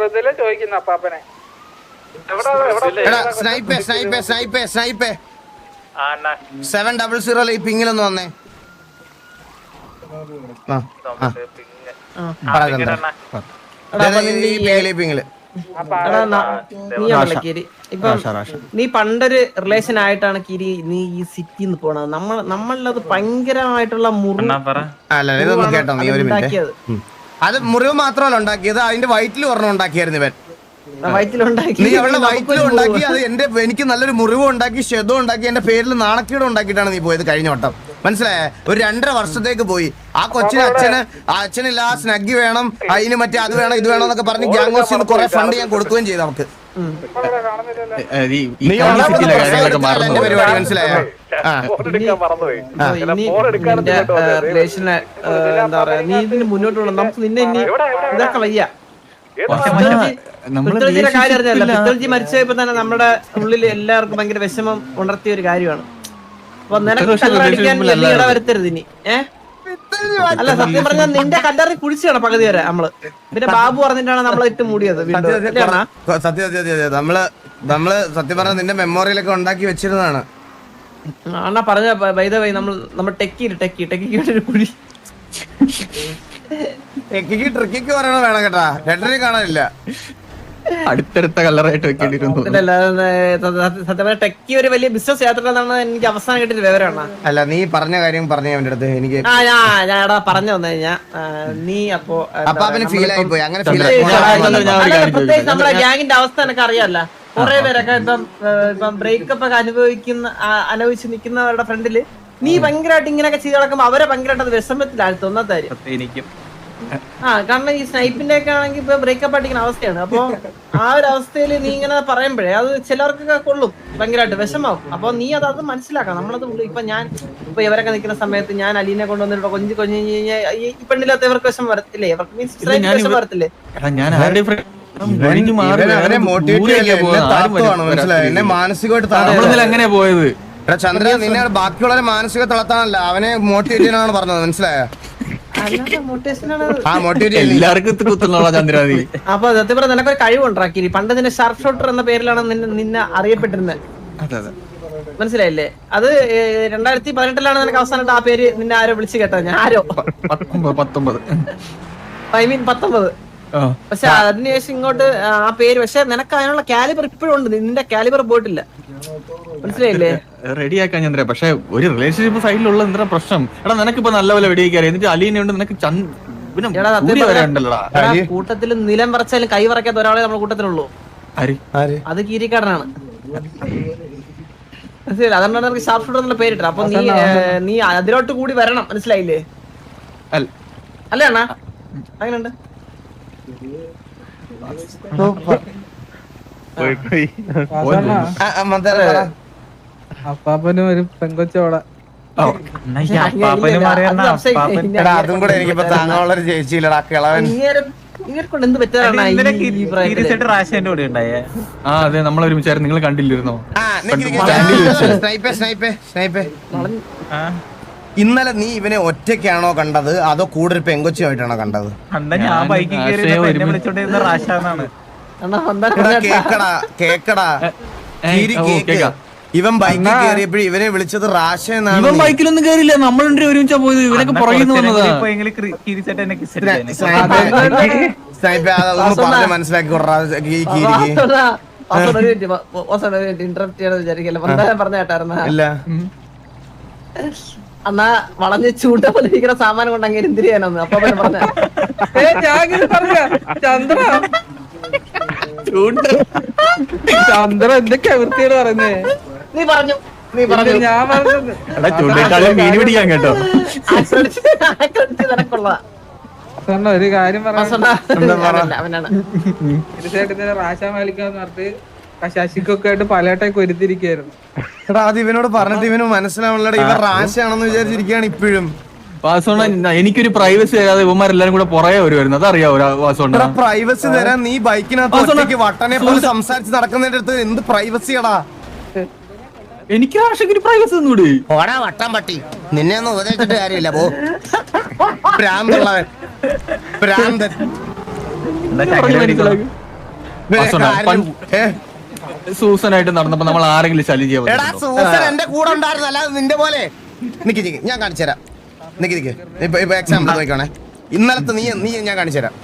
ഋതുല ചോദിക്കുന്ന അപ്പാപ്പനെ. സ്നൈപ്പേ സ്നൈപ്പേ സ്നൈപ്പേ സ്നൈപ്പേ. സെവൻ ഡബിൾ സീറോ ഈ പിങ്ങിലൊന്ന് വന്നേ? നീ പണ്ടൊരു റിലേഷൻ ആയിട്ടാണ് കിരി നീ ഈ സിറ്റിന്ന് പോണത്. നമ്മൾ നമ്മളത് ഭയങ്കരമായിട്ടുള്ള മുറി അല്ല ഇതൊന്നും കേട്ടോ ഒരു മിനിറ്റ്. ഉണ്ടാക്കിയത്. അത് മുറിവ് മാത്രമല്ല ഉണ്ടാക്കിയത്. അതിന്റെ വയറ്റിൽ ഒരെണ്ണം ഉണ്ടാക്കിയായിരുന്നു ഇവൻ. നീ അവളുടെ വയറ്റിൽ ഉണ്ടാക്കി. അത് എന്റെ എനിക്ക് നല്ലൊരു മുറിവ് ഉണ്ടാക്കി ക്ഷതം ഉണ്ടാക്കി എന്റെ പേരിൽ നാണക്കേട് ഉണ്ടാക്കിയിട്ടാണ് നീ പോയത് കഴിഞ്ഞ വട്ടം. മനസ്സിലായേ? ഒരു രണ്ടര വർഷത്തേക്ക് പോയി. ആ കൊച്ചിന് അച്ഛന് ആ അച്ഛനില്ല ആ സ്നഗ്ഗി വേണം അതിന് മറ്റേ അത് വേണം ഇത് വേണം എന്നൊക്കെ പറഞ്ഞ് ഗ്യാങ്സിന് കുറെ ഫണ്ട് ഞാൻ കൊടുക്കുകയും ചെയ്തു നമുക്ക് പരിപാടി മനസ്സിലായോ? എന്താ പറയാ നീ ഇതിന് നമുക്ക് നിന്നെ ഇനി കാര്യം അറിഞ്ഞല്ലോ പിത്തൽജി. മരിച്ചപ്പോ തന്നെ നമ്മുടെ ഉള്ളിൽ എല്ലാവർക്കും ഭയങ്കര വിഷമം ഉണർത്തിയ ഒരു കാര്യമാണ്. അപ്പൊ നിനക്ക് relationship വലിയ ഇട. വരുത്തരുത് ഇനി. ഏഹ് അല്ല സത്യം പറഞ്ഞാൽ നിന്റെ കല്ലറി കുഴിച്ചാണ് പകുതി വരെ നമ്മൾ. പിന്നെ ബാബു പറഞ്ഞിട്ടാണ് നമ്മളെ ഇട്ട് മൂടിയത് സത്യം സത്യം സത്യം. നമ്മൾ നമ്മൾ സത്യം പറഞ്ഞ നിന്റെ മെമ്മോറിയലൊക്കെ ഉണ്ടാക്കി വെച്ചിരുന്നതാണ്. അണ്ണാ പറഞ്ഞ വൈദ വൈ നമ്മൾ നമ്മൾ ടെക്കി ടെക്കി ടെക്കിക്ക് വേണ്ടി ഒരു കുഴി. ടെക്കിക്ക് ട്രിക്കിക്ക് പറയണ വേണം കേട്ടാ. രണ്ടരേ കാണാനില്ല. അടുത്തടുത്ത കളറായിട്ട് വെക്കേണ്ടിരുന്നു ഇതല്ല, അത് സത്യം- സത്യം പറഞ്ഞ ടെക്കി ഒരു വലിയ ബിസിനസ് യാത്ര എനിക്ക് അവസാനം കിട്ടിയ വിവരമാണ് അല്ല നീ പറഞ്ഞ കാര്യം പറഞ്ഞു അവന്റെ അടുത്ത്. എനിക്ക് ആ ഞാൻ പറഞ്ഞു വന്നു കഴിഞ്ഞാ നീ അപ്പോ അപ്പൊ അവന് ഫീൽ ആയി പോയി അങ്ങനെ ഫീൽ പ്രത്യേകിച്ച് കാര്യം ഗ്യാങ്ങിന്റെ അവസ്ഥ എനിക്ക് അറിയാല്ല കുറെ പേരൊക്കെ ഇപ്പം ഇപ്പം ബ്രേക്കപ്പ് ഒക്കെ അനുഭവിക്കുന്ന അനുഭവിച്ച് നിൽക്കുന്നവരുടെ ഫ്രണ്ടിൽ നീ ഭയങ്കരമായിട്ട് ഇങ്ങനെയൊക്കെ ചെയ്ത് നടക്കുമ്പോ അവരെ ഭയങ്കരമായിട്ട് വിഷമത്തിലായി എനിക്കും. ആ കാരണം ഈ സ്നൈപ്പിന്റെ ഒക്കെ ആണെങ്കിൽ ഇപ്പൊ ബ്രേക്കപ്പ് അടിക്കുന്ന അവസ്ഥയാണ്. അപ്പൊ ആ ഒരു അവസ്ഥയിൽ നീ ഇങ്ങനെ പറയുമ്പോഴേ അത് ചിലർക്കൊക്കെ കൊള്ളും. ഭയങ്കരമായിട്ട് വിഷമാവും അപ്പൊ നീ അത് അത് മനസ്സിലാക്കണം. നമ്മളത് ഇപ്പൊ ഞാൻ ഇപ്പൊ ഇവരൊക്കെ നിൽക്കുന്ന സമയത്ത് ഞാൻ അലീനെ കൊണ്ടുവന്നിട്ട് കൊഞ്ചി കൊഞ്ചു കഴിഞ്ഞാൽ ഈ പെണ്ണില്ലാത്ത ഇവർക്ക് വിഷം വരത്തില്ലേ? ഇവർക്ക് മീൻസ് വിഷം വരത്തില്ലേ? എന്നെ താത്തുവാണ് മനസ്സിലായോ? എന്നെ മാനസികമായിട്ട് അങ്ങനെ പോയത്? എടാ നിന്നെ ബാക്കിയുള്ളവരെ മാനസിക തളർത്താനല്ല. അവനെ മോട്ടിവേറ്റ് ചെയ്യാനാണ് പറഞ്ഞത്. മനസ്സിലായോ? എല്ലാവർക്കും ഇത് കുത്തുന്നുള്ള ചന്ദ്രാതി അപ്പൊ സത്യം പറഞ്ഞ നിനക്കൊരു കഴിവുണ്ടാക്കി പണ്ട് നിന്നെ ഷർഫ് ഷോട്ടർ എന്ന പേരിലാണ് നിന്നെ നിന്നെ അറിയപ്പെട്ടിരുന്നത് അതെ അതെ. മനസ്സിലായില്ലേ? അത് രണ്ടായിരത്തി പതിനെട്ടിലാണ് നിനക്ക് അവസാനമായിട്ട് ആ പേര് നിന്നെ ആരോ വിളിച്ചു കേട്ടത്. ഞാൻ ആരോ? പത്തൊമ്പത്. ഐ മീൻ പത്തൊമ്പത്. പക്ഷെ അതിനുശേഷം ഇങ്ങോട്ട് ആ പേര്. പക്ഷെ നിനക്ക് അതിനുള്ള കാലിബർ ഇപ്പോഴും ഉണ്ട്. നിന്റെ കാലിബർ പോയിട്ടില്ല. മനസ്സിലായില്ലേ? റെഡിയാക്കാൻ ചന്ദ്ര പക്ഷെ ഒരു റിലേഷൻഷിപ്പ് സൈഡിലുള്ള എന്താ പ്രശ്നം? എടാ നിനക്കിപ്പോ നല്ലപോലെ വെടിയേക്കാറ് എന്നിട്ട് അലീനെ ഉണ്ട്. നിനക്ക് കൂട്ടത്തിൽ നിലം പറച്ചാലും കൈ പറക്കാത്ത ഒരാളെ നമ്മുടെ കൂട്ടത്തിലുള്ളൂ. ആര്? ആര്? അത് കീരിക്കാടനാണ്. മനസ്സിലായില്ല? അതുകൊണ്ടാണ് നിനക്ക് ഷാർപ്പ് ഷൂട്ടർ എന്നുള്ള പേരിട്ടത്. അപ്പൊ നീ നീ അതിലോട്ട് കൂടി വരണം. മനസ്സിലായില്ലേ? അല്ല. അല്ലേ അണ്ണാ? അങ്ങനെയുണ്ട്. അപ്പാപ്പനും ഒരു പെങ്കൊച്ചോടെ അതും കൂടെ എനിക്കിപ്പോ താങ്ങാനുള്ള ഒരു ചേച്ചിയില്ലടാ കിളവൻ? ആ അതെ നമ്മൾ ഒരുമിച്ചായിരുന്നു. നിങ്ങൾ കണ്ടില്ലിരുന്നോ ഇന്നലെ നീ ഇവനെ ഒറ്റയ്ക്കാണോ കണ്ടത്? അതോ കൂടെ ഒരു പെങ്കൊച്ചുമായിട്ടാണോ കണ്ടത്? ഞാൻ ബൈക്കിൽ കയറി എടാ കേക്കടാ കേക്കടാ. കീരി കേക്ക്. ഇവൻ ബൈക്കിൽ കയറിയപ്പോഴും ഇവനെ വിളിച്ചത് റാഷ എന്നാണ് ഇവൻ. ബൈക്കിലൊന്നും കയറിയില്ല. നമ്മൾ ഒരുമിച്ചാ പോയത്. ഇവനൊക്കെ പുറകിന്ന് വന്നതാ. സ്നൈപ്പേ, അതൊന്ന് പറഞ്ഞ് മനസ്സിലാക്കി കൊടുറാ ഈ കീരിക്ക് വിചാരിക്കില്ല. പറഞ്ഞ കേട്ടായിരുന്ന. ഇല്ല. അന്നാ വളഞ്ഞ് ചൂണ്ട പോലെ ഇരിക്കുന്ന സാമാനം കൊണ്ട് അങ്ങനെ എന്തിരി ചെയ്യാനൊന്ന് അപ്പൊ പറഞ്ഞ ഏ ഞാൻ പറഞ്ഞ ചന്ദ്ര. ചന്ദ്ര എന്തൊക്കെയാ വൃത്തിയോട് പറഞ്ഞേ നീ പറഞ്ഞു നീ പറഞ്ഞു. ഞാൻ പറഞ്ഞത് മീൻ പിടിക്കാൻ കേട്ടോ. ഒരു കാര്യം പറഞ്ഞു തീർച്ചയായിട്ടും റാശ മാലിക്കാന്ന് പറഞ്ഞിട്ട് ശശിക്കൊക്കെ ആയിട്ട് പലയിട്ടൊക്കെ ഒരുത്തിരിക്കായിരുന്നു എടാ അത് ഇവനോട് പറഞ്ഞിട്ട് ഇവന് മനസ്സിലാവുള്ള ഇവൻ റാശാണെന്ന് വിചാരിച്ചിരിക്കുകയാണ് ഇപ്പോഴും. വാസോണ എനിക്കൊരു പ്രൈവസി തരാതെ ഇവന്മാരെല്ലാരും കൂടെ പുറകെ വരുമായിരുന്നു അതറിയാവോ വാസോണ എടാ പ്രൈവസി തരാൻ നീ ബൈക്കിനകത്ത് വട്ടനെ പോലെ സംസാരിച്ച് നടക്കുന്നതിന്റെ അടുത്ത് എന്ത് പ്രൈവസിയടാ എനിക്ക് ആശയ്ക്ക് പ്രൈവസി ഒന്നുകൂടി ഓടാ വട്ടം പട്ടി. നിന്നെ ഒന്നും ഉപദേശിച്ചിട്ട് കാര്യമില്ല പോ. ഭ്രാന്തുള്ളവൻ. ഭ്രാന്തൻ? സൂസനായിട്ട് നടന്നപ്പോ നമ്മൾ ആരെങ്കിലും ശല്യം ചെയ്യാൻ എടാ പറ്റുന്നുണ്ടോ? സൂസൻ എന്റെ കൂടെ ഉണ്ടായിരുന്നു. അല്ലാതെ നിന്റെ പോലെ. നിക്ക് നിക്ക്. ഞാൻ കാണിച്ചു തരാം. നിക്ക് നിക്ക്. ഇപ്പൊ ഇപ്പൊ എക്സാമ്പിൾ നോക്കണേ ഇന്നലത്തെ നീ നീ ഞാൻ കാണിച്ചു തരാം.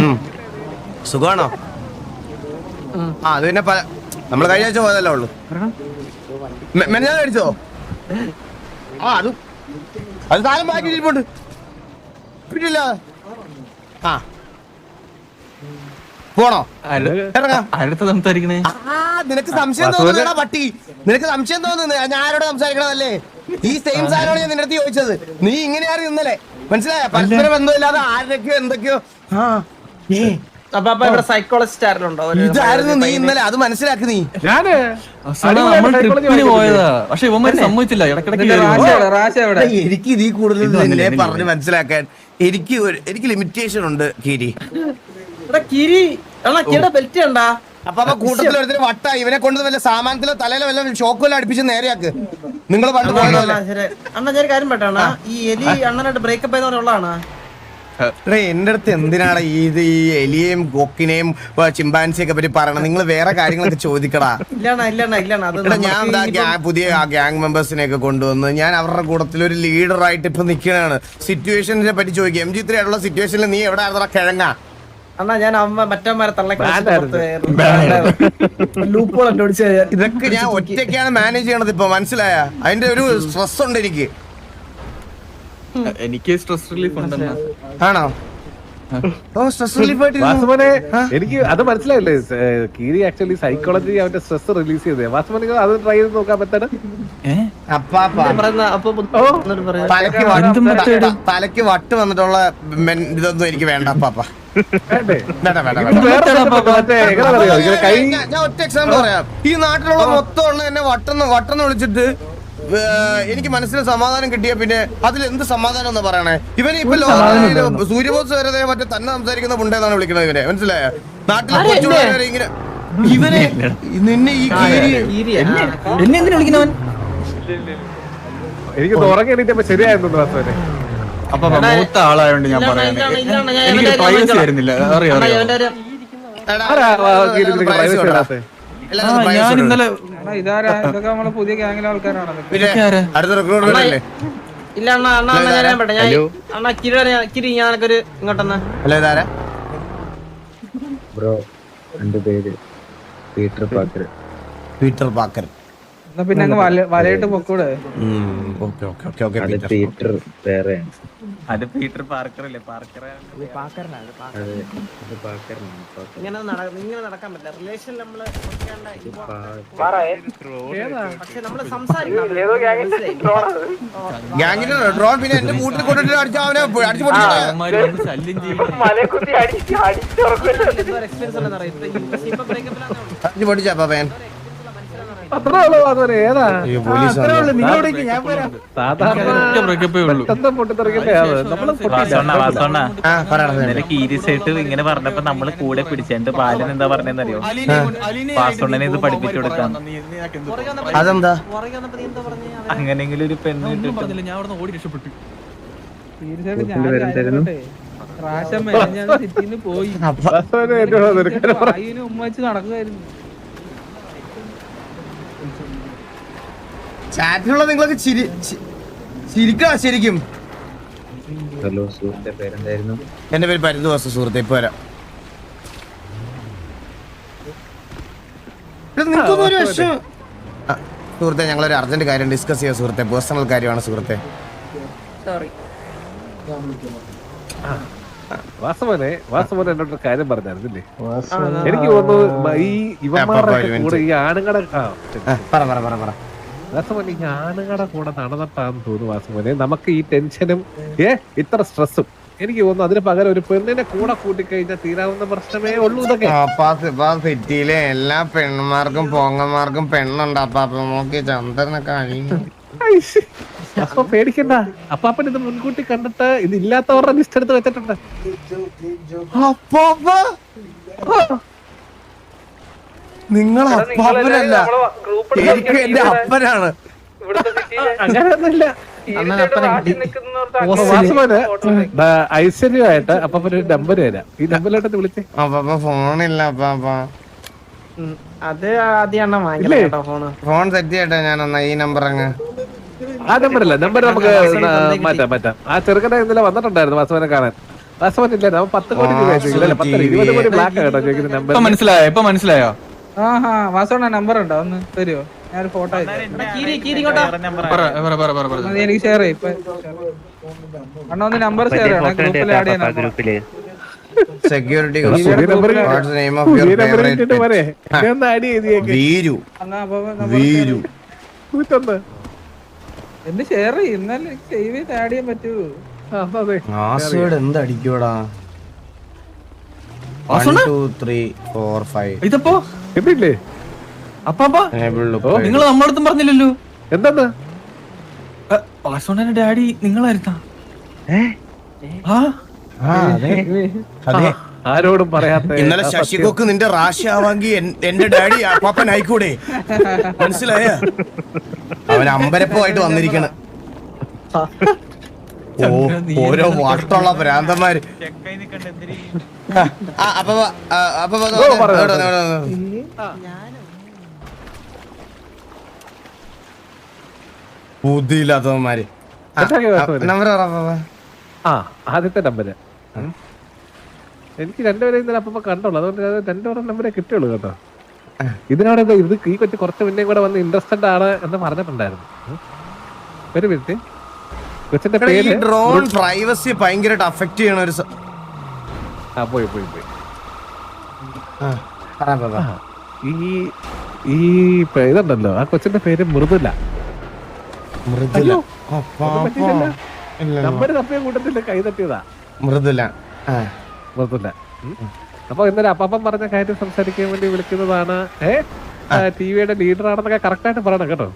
ഉം. സുഖമാണോ ആ അത് പിന്നെ പല നമ്മൾ കഴിഞ്ഞ ആഴ്ച പോയതല്ലേ ഉള്ളു. മെനഞ്ഞാൽ കഴിച്ചോ ആ അത് അത് സാധനം ബാക്കി ഇരിപ്പുണ്ട് പിന്നില്ല ആ. പോണോ? അടുത്ത് സംസാരിക്കണേ. ആ നിനക്ക് സംശയം തോന്നുന്നതാ പട്ടി? നിനക്ക് സംശയം തോന്നുന്നു ഞാൻ ആരോട് സംസാരിക്കണതല്ലേ? ഈ സെയിം സാധനമാണ് ഞാൻ നിന്റെ അടുത്ത് ചോദിച്ചത്. നീ ഇങ്ങനെയാണ് ഇന്നലെ മനസ്സിലായ? പരസ്പര ബന്ധമില്ലാതെ ആരൊക്കെയോ എന്തൊക്കെയോ. ആ ഏ. സൈക്കോളജിസ്റ്റ് ഇതായിരുന്നു നീ ഇന്നലെ അത് മനസ്സിലാക്കി നീ. ഞാൻ? വാസോണ്ണ, നമ്മൾ ട്രിപ്പിന് പോയതാ. പക്ഷെ ഇവന്മാര് സമ്മതിച്ചില്ല. എനിക്ക് ഇതിൽ കൂടുതൽ പറഞ്ഞ് മനസ്സിലാക്കാൻ? എനിക്ക് എനിക്ക് ലിമിറ്റേഷൻ ഉണ്ട് കീരി. എടാ കിരി. എടാ കിരിയുടെ ബെൽറ്റ് ഉണ്ടാ അപ്പൊ അപ്പൊ കൂട്ടത്തിൽ ഒരുത്തിന് വട്ട. ഇവനെ കൊണ്ട് വല്ല സാമാനത്തിലോ തലയിലോ വല്ല ഷോക്കല്ലോ അടുപ്പിച്ച് നേരെയാക്ക്. നിങ്ങൾ പണ്ട് പോയതല്ലേ അണ്ണാ ഞാൻ കാര്യം പെട്ടാണ് ഈ എലി അണ്ണനായിട്ട് ബ്രേക്കപ്പ് എന്റെ അടുത്ത് എന്തിനാണ് ഈ ഇത് ഈ എലിയെയും കൊക്കിനെയും ചിമ്പാൻസിയൊക്കെ പറ്റി പറയണം നിങ്ങൾ വേറെ കാര്യങ്ങളൊക്കെ ചോദിക്കടാ. ഞാൻ പുതിയ ഗ്യാങ് മെമ്പേഴ്സിനെ ഒക്കെ കൊണ്ടുവന്ന് ഞാൻ അവരുടെ കൂട്ടത്തിൽ ഒരു ലീഡറായിട്ട് ഇപ്പൊ നിൽക്കണാണ് സിറ്റുവേഷനെ പറ്റി ചോദിക്കുക എം ജി ത്രീ ആയിട്ടുള്ള സിറ്റുവേഷനിൽ നീ എവിടെ കിഴങ്ങ? അണ്ണാ ഞാൻ അമ്മ മറ്റന്മാരെ. ലൂപ്പോൾ കണ്ടുപിടിച്ച് ഇതൊക്കെ ഞാൻ ഒറ്റയ്ക്കാണ് മാനേജ് ചെയ്യണത് ഇപ്പൊ മനസ്സിലായ? അതിന്റെ ഒരു സ്ട്രെസ് ഉണ്ട് എനിക്ക്. എനിക്ക് സ്ട്രെസ് റിലീഫ് ഉണ്ടെന്ന്. ആണോ? ഓ സ്ട്രെസ് റിലീഫ് ആയിട്ട് വാസുമനെ എനിക്ക് അത് മനസ്സിലായില്ലേ? കീരി ആക്ച്വലി സൈക്കോളജി അവന്റെ സ്ട്രെസ് റിലീസ് ചെയ്തേ. വാസുമനെ അത് ട്രൈ ചെയ്ത് നോക്കാൻ പറ്റാണ് തലക്ക് വട്ട് വന്നിട്ടുള്ള ഇതൊന്നും എനിക്ക് വേണ്ട അപ്പാപ്പ ഞാൻ- ഒറ്റ എക്സാമ്പിൾ പറയാം. ഈ നാട്ടിലുള്ള മൊത്തം ഉള്ള എന്നെ വട്ടെന്ന് വട്ടെന്ന് വിളിച്ചിട്ട് എനിക്ക് മനസ്സിന് സമാധാനം കിട്ടിയ പിന്നെ അതിൽ എന്ത് സമാധാനം എന്ന് പറയണേ? ഇവന് ഇപ്പൊ ലോകത്തിൽ സൂര്യബോസ് വരെ മറ്റേ തന്നെ സംസാരിക്കുന്ന പുണ്ടെന്നാണ് വിളിക്കുന്നത് ഇവനെ. മനസ്സിലായ? നാട്ടിലെ കൊച്ചുപിള്ളേരെ ഇങ്ങനെ ഇവനെ നിന്നെ ഈ എന്നെ എന്തിനാ വിളിക്കുന്നവൻ? എനിക്ക് എണീറ്റപ്പോ ശരിയായിരുന്നു അപ്പൊ മൂത്ത ആളായോണ്ട് ഞാൻ പറയുന്നത് എനിക്ക് പ്രൈവസി വരുന്നില്ല. അറിയോ അറിയോ? ഞാൻ. ഇന്നലെ ഇതാരാ? ഇതൊക്കെ നമ്മളെ പുതിയ ഗ്യാങ്ങിലെ ആൾക്കാരാണ്? അതൊക്കെ. പിന്നെ ഇതൊക്കെ ആരാ? അടുത്ത റിക്രൂട്ട്മെന്റ് അല്ലേ ഇല്ല അണ്ണാ അണ്ണാ അണ്ണാ ഞാൻ പെട്ടെ ഞാൻ അണ്ണാ കിരി കിരി ഞാൻ നിനക്കൊരു ഇങ്ങോട്ടെന്ന് ഇതാരാ? ബ്രോ എന്റെ പേര്. Peter Parker. Peter Parker. പിന്നെ വലയിട്ട് പൊക്കൂടെ. ഓക്കെ ഓക്കെ ഓക്കെ ഓക്കെ അത് പീറ്റർ. വേറെയാണ് അത് പീറ്റർ പാർക്കർ. അല്ലേ പാർക്കർ. ഇങ്ങനെ ഇങ്ങനെ നടക്കാൻ പറ്റില്ല. റിലേഷൻ നമ്മൾ? പക്ഷെ നമ്മൾ സംസാരിക്കണം. ഡ്രോൺ പിന്നെ എന്റെ മൂട്ടിൽ കൊണ്ടിട്ട് അടിച്ച അവനെ അടിച്ചു പൊട്ടിച്ചു അടിച്ചു പൊട്ടിച്ചാ പാപ്പൻ അത്രേ ഈരിസായിട്ട് ഇങ്ങനെ പറഞ്ഞപ്പോ നമ്മൾ കൂടെ പിടിച്ച എന്റെ ബാലൻ എന്താ പറഞ്ഞെന്നറിയോ? പാസ്വണ്ണനെ ഇത് പഠിപ്പിച്ചു കൊടുക്കാം. അതെന്താ? അങ്ങനെങ്കിലും ഒരു പെണ്ണ് കിട്ടും പറഞ്ഞില്ല. ഞാൻ അവിടെ ഓടി രക്ഷപ്പെട്ടു. തീർച്ചയായിട്ടും ഞാൻ സിറ്റിന്ന് പോയി. ഉമ്മ വെച്ച് നടക്കുമായിരുന്നു ചാറ്റിലുള്ള നിങ്ങളൊക്കെ ചിരി ചിരിക്കുക ശരിക്കും. ഹലോ സുഹൃത്തെ പേരെന്തായിരുന്നു? എന്റെ പേര് പരുന്ത് വാസു സുഹൃത്തെ ഇപ്പൊ വരാം. എടാ, ഒരു വിഷമം? സുഹൃത്തെ ഞങ്ങൾ ഒരു അർജന്റ് കാര്യം ഡിസ്കസ് ചെയ്യാം സുഹൃത്തെ. പേഴ്സണൽ കാര്യമാണ് സുഹൃത്തെ. സോറി വാസവനെ വാസുമനെ എന്നോട് ഒരു കാര്യം പറഞ്ഞായിരുന്നില്ലേ എനിക്ക് തോന്നുന്നു ഈ ഇവന്മാരുടെ കൂടെ ഈ ആണുങ്ങളുടെ പറ പറ പറ പറ. വാസുമോനെ ഈ ആണുങ്ങളുടെ കൂടെ നടന്നിട്ടാന്ന് തോന്നുന്നു വാസുമോനെ. നമുക്ക് ഈ ടെൻഷനും ഏ ഇത്ര സ്ട്രെസ്സും. എനിക്ക് തോന്നുന്നു അതിന് പകരം ഒരു പെണ്ണിനെ കൂടെ കൂട്ടിക്കഴിഞ്ഞാൽ തീരാവുന്ന പ്രശ്നമേ ഉള്ളൂ ഇതൊക്കെ. സിറ്റിയിലെ എല്ലാ പെണ്ണുമാർക്കും പോങ്ങന്മാർക്കും പെണ്ണുണ്ട്. അപ്പാപ്പ നോക്കി ചന്ദ്രനൊക്കെ. അപ്പൊ പേടിക്കണ്ട. അപ്പാപ്പൻ ഇത് മുൻകൂട്ടി കണ്ടിട്ട് ഇത് ഇല്ലാത്തവരുടെ ലിസ്റ്റ് എടുത്ത് വെച്ചിട്ടുണ്ട്. അപ്പാപ്പ! നിങ്ങൾ അപ്പാപ്പനല്ല ഗ്രൂപ്പ് എനിക്ക് എന്റെ അപ്പനാണ്. ഐശ്വര്യമായിട്ട് അങ്ങനെയൊന്നുമില്ല അപ്പൊ ഒരു നമ്പർ തരാം. ഈ നമ്പറിലോട്ട് വിളിച്ചേ. ഫോണില്ല അത് ആദ്യം ഫോണ്. ഫോൺ സെറ്റ് ചെയ്യട്ടെ ഞാൻ ഈ നമ്പർ അങ്ങ്. ആ നമ്പർ അല്ല നമ്പർ നമുക്ക് മാറ്റാം മാറ്റാം. ആ ചെറുക്കനെ ഇന്നലെ വന്നിട്ടുണ്ടായിരുന്നു വാസവനെ കാണാൻ. വാസവൻ ഇല്ലായിരുന്നു പത്ത് കോടി രൂപ ചോദിക്കുന്നത് പത്ത് ഇരുപത് കോടി ബ്ലാക്ക് കേട്ടോ ചോദിക്കുന്ന നമ്പർ മനസ്സിലായോ? ഇപ്പൊ മനസ്സിലായോ? ആഹാ വാസോണ നമ്പർ ഉണ്ടോ? ഒന്ന് തരുമോ ഞാൻ ഫോട്ടോ കീരി കീരി ഇങ്ങോട്ടാ. പറ പറ പറ പറ പറ. എനിക്ക് ഷെയർ അണ്ണ ഒന്ന് നമ്പർ ഷെയർ ചെയ്യണം ഗ്രൂപ്പിൽ ആഡ് ചെയ്യണം സെക്യൂരിറ്റി വീരു. വീരു. എന്ത് ഷെയർ സേവ് ചെയ്ത് ആഡ് ചെയ്യാൻ പറ്റൂ. എന്ത് അടിക്കൂടാ ഇതപ്പോ കിട്ടിയില്ലേ? അപ്പാപ്പാ നിങ്ങൾ നമ്മളടുത്തും പറഞ്ഞില്ലല്ലോ. എന്താണ്? വാസോണന്റെ ഡാഡി നിങ്ങളായിരുന്നാ? ആരോടും പറയാത്ത ഇന്നലെ ശശികോക്ക് നിന്റെ റാശി ആവാങ്കി എന്റെ ഡാഡി അപ്പാപ്പൻ ആയിക്കൂടെ? മനസ്സിലായ? അവൻ അമ്പരപ്പമായിട്ട് വന്നിരിക്കണ. ഓരോ വട്ടുള്ള ഭ്രാന്തന്മാര്. അപ്പ അപ്പ. ബുദ്ധിയില്ലാത്തവന്മാര്. നമ്പർ ആ ആദ്യത്തെ നമ്പര് എനിക്ക് രണ്ടുപേരെ ഇന്നലെ അപ്പൊ കണ്ടോളൂ അതുകൊണ്ട് അത് രണ്ടുപേരുടെ നമ്പറേ കിട്ടുള്ളൂ കേട്ടോ. ഇതിനോട് ഇത് ഈ കൊച്ചു കുറച്ച് മുന്നേ കൂടെ വന്ന് ഇൻട്രസ്റ്റഡ് ആണ് എന്ന് പറഞ്ഞിട്ടുണ്ടായിരുന്നു. ഒരു മിനിറ്റ് കൊച്ചിന്റെ പേര് ഡ്രോൺ പ്രൈവസി ഭയങ്കരമായിട്ട് അഫക്ട് ചെയ്യണ ഒരു ആ പോയി പോയി പോയി. ഈ ഈ ഇതുണ്ടല്ലോ ആ കൊച്ചിന്റെ പേര് മൃദുല. മൃദുല. നമ്പർ തപ്പിയ കൂട്ടത്തിൽ കൈ തട്ടിയതാ. മൃദുല. മൃദുല. അപ്പൊ ഇന്നലെ അപ്പാപ്പൻ പറഞ്ഞ കാര്യം സംസാരിക്കാൻ വേണ്ടി വിളിക്കുന്നതാണ് ടി ടിവിയുടെ ലീഡർ ആണെന്നൊക്കെ കറക്റ്റ് ആയിട്ട് പറയണം കേട്ടോ.